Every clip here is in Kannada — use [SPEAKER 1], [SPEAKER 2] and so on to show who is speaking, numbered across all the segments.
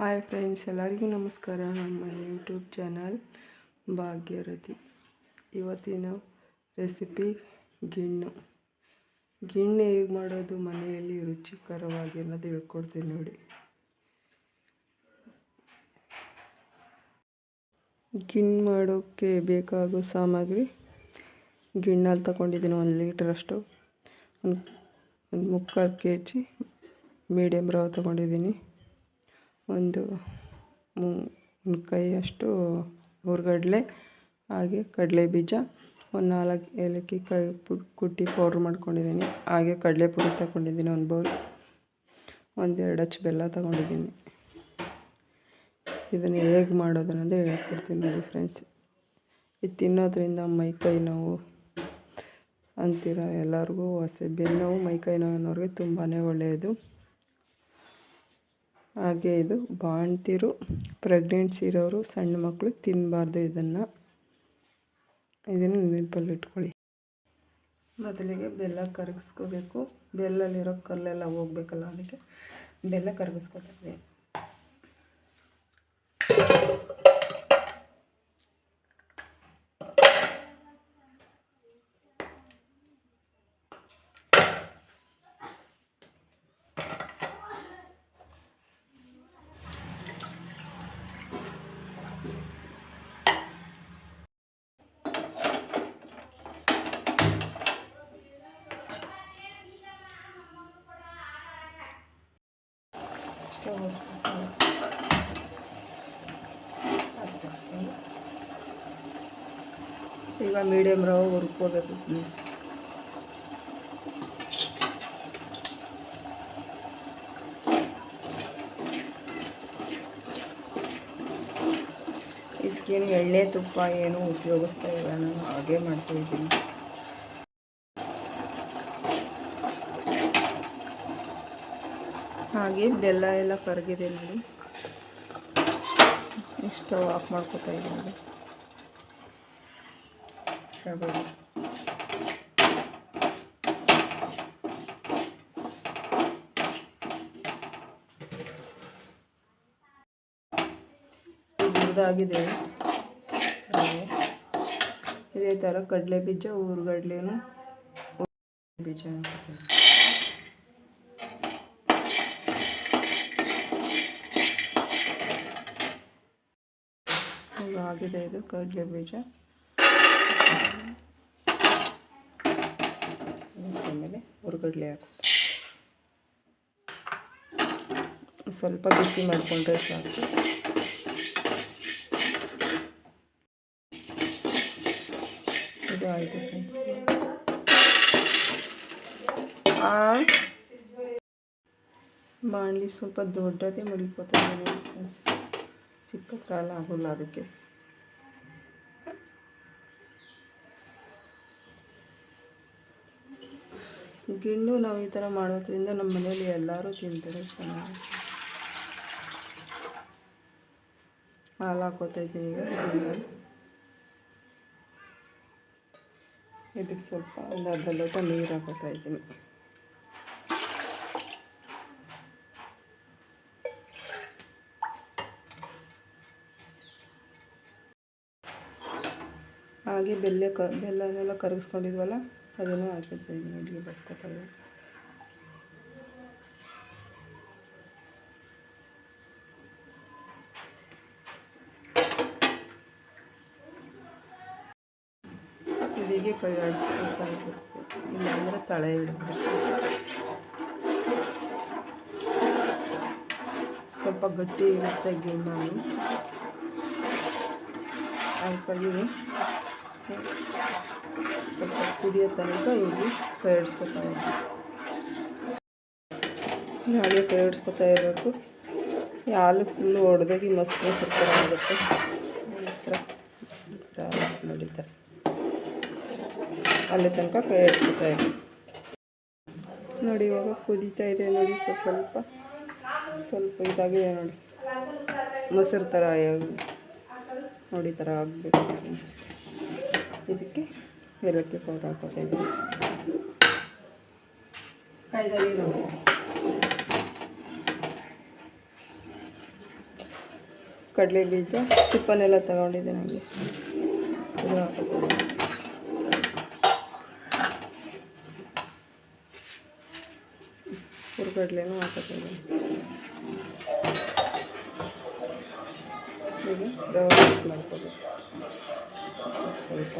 [SPEAKER 1] ಹಾಯ್ ಫ್ರೆಂಡ್ಸ್, ಎಲ್ಲರಿಗೂ ನಮಸ್ಕಾರ. ನಮ್ಮ ಯೂಟ್ಯೂಬ್ ಚಾನಲ್ ಭಾಗ್ಯರಥಿ. ಇವತ್ತಿನ ರೆಸಿಪಿ ಗಿಣ್ಣು. ಗಿಣ್ಣು ಹೇಗೆ ಮಾಡೋದು ಮನೆಯಲ್ಲಿ ರುಚಿಕರವಾಗಿ ಅನ್ನೋದು ಹೇಳ್ಕೊಡ್ತೀನಿ ನೋಡಿ. ಗಿಣ್ಣು ಮಾಡೋಕ್ಕೆ ಬೇಕಾಗೋ ಸಾಮಗ್ರಿ ಗಿಣ್ಣಲ್ಲಿ ತಗೊಂಡಿದ್ದೀನಿ ಒಂದು ಲೀಟ್ರಷ್ಟು ಒಂದು ಒಂದು ಮುಕ್ಕಾಲು ಕೆ ಜಿ ಮೀಡಿಯಮ್ ರವೆ ತೊಗೊಂಡಿದ್ದೀನಿ. ಒಂದು ಒಂದು ಕೈಯಷ್ಟು ಹುರ್ಗಡ್ಲೆ ಹಾಗೆ ಕಡಲೆ ಬೀಜ, ಒಂದು ನಾಲ್ಕು ಏಲಕ್ಕಿ ಪುಡಿ ಕುಟ್ಟಿ ಪೌಡ್ರ್ ಮಾಡ್ಕೊಂಡಿದ್ದೀನಿ ಹಾಗೆ ಕಡಲೆ ಪುಡಿ ತಗೊಂಡಿದ್ದೀನಿ ಒಂದು ಬೌಲ್ ಒಂದೆರಡು ಅಚ್ಚು ಬೆಲ್ಲ ತಗೊಂಡಿದ್ದೀನಿ ಇದನ್ನು ಹೇಗೆ ಮಾಡೋದು ಹೇಳ್ಕೊಡ್ತೀನಿ ನೋಡಿ ಫ್ರೆಂಡ್ಸ್ ಇದು ತಿನ್ನೋದ್ರಿಂದ ಮೈಕೈ ನೋವು ಅಂತೀರ? ಎಲ್ಲರಿಗೂ ಹೊಸ ಮೈ ಮೈಕೈ ನೋವು ಅನ್ನೋರಿಗೆ ತುಂಬಾ ಒಳ್ಳೆಯದು ಹಾಗೆ ಇದು ಬಾಣ್ತಿರು ಪ್ರೆಗ್ನೆನ್ಸಿ ಇರೋರು ಸಣ್ಣ ಮಕ್ಕಳು ತಿನ್ನಬಾರ್ದು ಇದನ್ನು. ಇದನ್ನು ನೆನಪಲ್ಲಿ ಇಟ್ಕೊಳ್ಳಿ. ಮೊದಲಿಗೆ ಬೆಲ್ಲ ಕರಗಿಸ್ಕೋಬೇಕು. ಬೆಲ್ಲಲ್ಲಿರೋ ಕಲ್ಲೆಲ್ಲ ಹೋಗ್ಬೇಕಲ್ಲ ಅದಕ್ಕೆ ಬೆಲ್ಲ ಕರಗಿಸ್ಕೊತಿದ್ದೆ ಈಗ ಮೀಡಿಯಮ್ ರವೆ ಹುರ್ಕೋಬೇಕು. ಇದಕ್ಕೇನು ಎಳ್ಳೆ ತುಪ್ಪ ಏನು ಉಪಯೋಗಿಸ್ತಾ ಇಲ್ಲ ನಾನು ಹಾಗೆ ಮಾಡ್ತಾಯಿದ್ದೀನಿ ಹಾಗೆ ಬೆಲ್ಲ ಎಲ್ಲ ಕರಗಿದೆ ನೋಡಿ. ಸ್ಟವ್ ಆಫ್ ಮಾಡ್ಕೋತಾ ಇದ್ದೀನಿ ಹೇಳ್ಬೋದು. ಹುರಿದಾಗಿದೆ ಇದೇ ಥರ ಕಡಲೆ ಬೀಜ, ಊರುಗಡ್ಲೆನೂ. ಬೀಜ ಆಗಿದೆ ಇದು ಕಡಲೆ ಬೀಜ. ಆಮೇಲೆ ಹುರ್ಗಡ್ಲೆ ಹಾಕು. ಸ್ವಲ್ಪ ಬಿಸಿ ಮಾಡಿಕೊಂಡ್ರೆ ಸಾಕು. ಇದು ಆಯಿತು ಬಾಣಲಿ ಸ್ವಲ್ಪ ದೊಡ್ಡದೇ ಮಡಿಕೋತಾ ಚಿಕ್ಕ ಆಗೋಲ್ಲ ಅದಕ್ಕೆ. ಗಿಣ್ಣು ನಾವು ಈ ಥರ ಮಾಡೋದ್ರಿಂದ ನಮ್ಮ ಮನೇಲಿ ಎಲ್ಲರೂ ತಿಂತಾರೆ ಚೆನ್ನಾಗಿ. ಹಾಲು ಹಾಕೋತಾ ಈಗ ಇದಕ್ಕೆ ಸ್ವಲ್ಪ ಒಂದು ಅರ್ಧ ಲೋಟ ನೀರು ಹಾಕೋತಾ ಹಾಗೆ ಬೆಲ್ಲ ಕ, ಬೆಲ್ಲನೆಲ್ಲ ಕರಗಿಸ್ಕೊಂಡಿದ್ವಲ್ಲ ಅದನ್ನು ಹಾಕಿರ್ತಾ ಇದ್ದೀನಿ ಬಸ್ಕೊತಾ ಇದೀಗೆ ಕೈ ಆಡಿಸ್ಕೊತಾ ಇರಬೇಕು. ಇಲ್ಲಾಂದರೆ ತಳೆ ಇಡಬೇಕು. ಸ್ವಲ್ಪ ಗಟ್ಟಿ ಇರುತ್ತೆ ಗಿಣ್ಣು ಹಾಗಾಗಿ ಸ್ವಲ್ಪ ಕುದಿಯೋ ತನಕ ಇಲ್ಲಿ ಕೈ ಆಡಿಸ್ಕೊತಾ ಇದ್ವಿ ಹಾಗೆ ಕೈ ಆಡಿಸ್ಕೊತಾ ಇರಬೇಕು ಹಾಲು ಫುಲ್ಲು ಒಡೆದಾಗಿ ಮೊಸರು ಸ್ವಲ್ಪ ಆಗುತ್ತೆ ನಡೀತಾರೆ ಅಲ್ಲಿ ತನಕ ಕೈ ಇದೆ ನೋಡಿ, ಇವಾಗ ಕುದೀತಾ ಇದೆ ನೋಡಿ ಸ್ವಲ್ಪ ಸ್ವಲ್ಪ ಇದಾಗಿದೆ ನೋಡಿ. ಮೊಸರು ಥರ ನೋಡಿ ಥರ ಆಗಬೇಕು. ಇದಕ್ಕೆ ಏಲಕ್ಕಿ ಪೌಡರ್ ಹಾಕೋತಾ ಇದ್ದೀನಿ. ಕಾಯ್ದಲ್ಲಿ ನೋಡಿ. ಕಡಲೆ ಬೀಜ ಸಿಪ್ಪನೆಲ್ಲ ತಗೊಂಡಿದ್ದೆ ನನಗೆ ಇದನ್ನ ಹಾಕೋತೀನಿ ಹುರ್ಗಡ್ಲೆನೂ ಹಾಕೋತಿದ್ದೀನಿ ಈಗ ರವೆ ಮಿಕ್ಸ್ ಮಾಡ್ಕೋಬೇಕು. ಸ್ವಲ್ಪ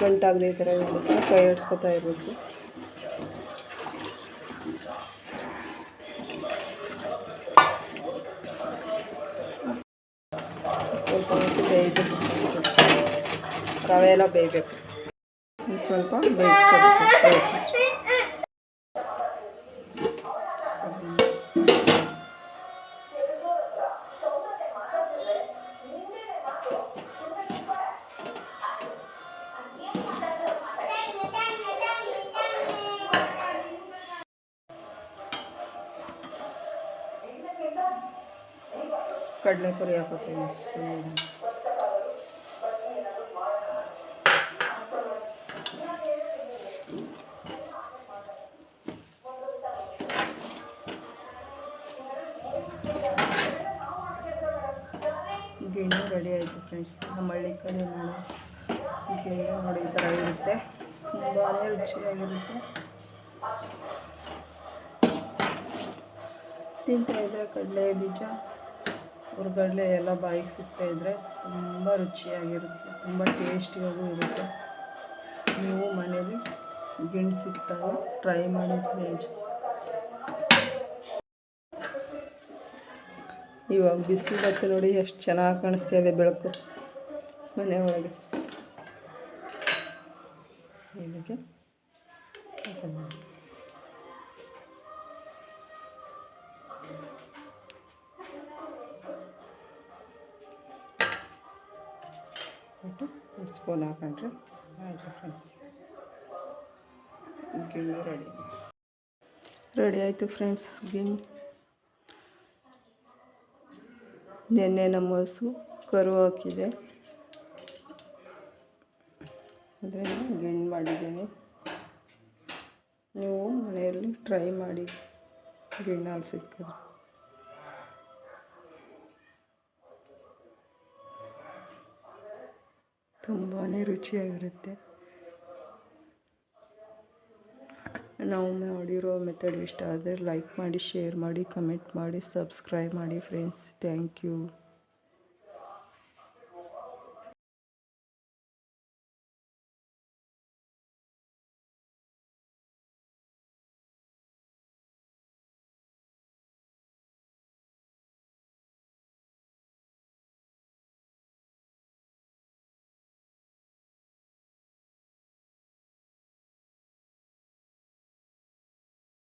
[SPEAKER 1] ಗಂಟಾಗದೆ ಈ ಥರ ಇರುತ್ತೆ ಕೈ ಆಡಿಸ್ಕೊತಾ ಇರಬೇಕು. ಸ್ವಲ್ಪ ಹೊತ್ತು ಬೇಯಬೇಕು ರವೆ ಎಲ್ಲ ಬೇಯಬೇಕು. ಸ್ವಲ್ಪ ಬೇಯಿಸ್ಕೋಬೇಕು. ಕಡಲೆಪುರಿ ಹಾಕೋತೀನಿ. ಗಿಣ್ಣು ರೆಡಿ ಆಯಿತು ಫ್ರೆಂಡ್ಸ್ ನಮ್ಮ ಹಳ್ಳಿ ಕಡೆ ನೋಡಿ ಗಿಣ್ಣು ನೋಡಿ ಈ ಥರ ಇರುತ್ತೆ. ತುಂಬಾ ರುಚಿಯಾಗಿರುತ್ತೆ. ತಿಂತಾ ಇದ್ದರೆ ಕಡಲೆ ಬೀಜ. ಹುರ್ಗಡ್ಲೆ ಎಲ್ಲ ಬಾಯಿಗೆ ಸಿಗ್ತಾ ಇದ್ದರೆ ತುಂಬ ರುಚಿಯಾಗಿರುತ್ತೆ, ತುಂಬ ಟೇಸ್ಟಿಯಾಗೂ ಇರುತ್ತೆ. ನೀವು ಮನೇಲಿ ಗಿಣ್ಣು ಸಿಗ್ತಾವೆ, ಟ್ರೈ ಮಾಡಿ ಫ್ರೆಂಡ್ಸ್. ಇವಾಗ ಬಿಸಿಲು ಬತ್ತೆ ನೋಡಿ ಎಷ್ಟು ಚೆನ್ನಾಗಿ ಕಾಣಿಸ್ತಾ ಇದೆ ಬೆಳಕು ಮನೆ ಒಳಗೆ. ಇದಕ್ಕೆ ಸ್ಪೂನ್ ಹಾಕೊಂಡ್ರೆ? ಆಯಿತು ಫ್ರೆಂಡ್ಸ್ ಗಿಣ್ಣು ರೆಡಿ ರೆಡಿ ಆಯಿತು ಫ್ರೆಂಡ್ಸ್ ಗಿಣ್ಣು ನಿನ್ನೆ ನಮ್ಮ ಹಸು ಕರು ಹಾಕಿದೆ. ಅದರಿಂದ ಗಿಣ್ಣು ಮಾಡಿದ್ದೀನಿ. ನೀವು ಮನೆಯಲ್ಲಿ ಟ್ರೈ ಮಾಡಿ ಗಿಣ್ಣಲ್ಲಿ ಸಿಕ್ಕಿದ್ರೆ. ತುಂಬಾ ರುಚಿಯಾಗಿರುತ್ತೆ. ನಾವು ಮಾಡಿರೋ ಮೆಥಡ್ ಇಷ್ಟ ಆದರೆ ಲೈಕ್ ಮಾಡಿ ಶೇರ್ ಮಾಡಿ ಕಮೆಂಟ್ ಮಾಡಿ ಸಬ್ಸ್ಕ್ರೈಬ್ ಮಾಡಿ ಫ್ರೆಂಡ್ಸ್ ಥ್ಯಾಂಕ್ ಯು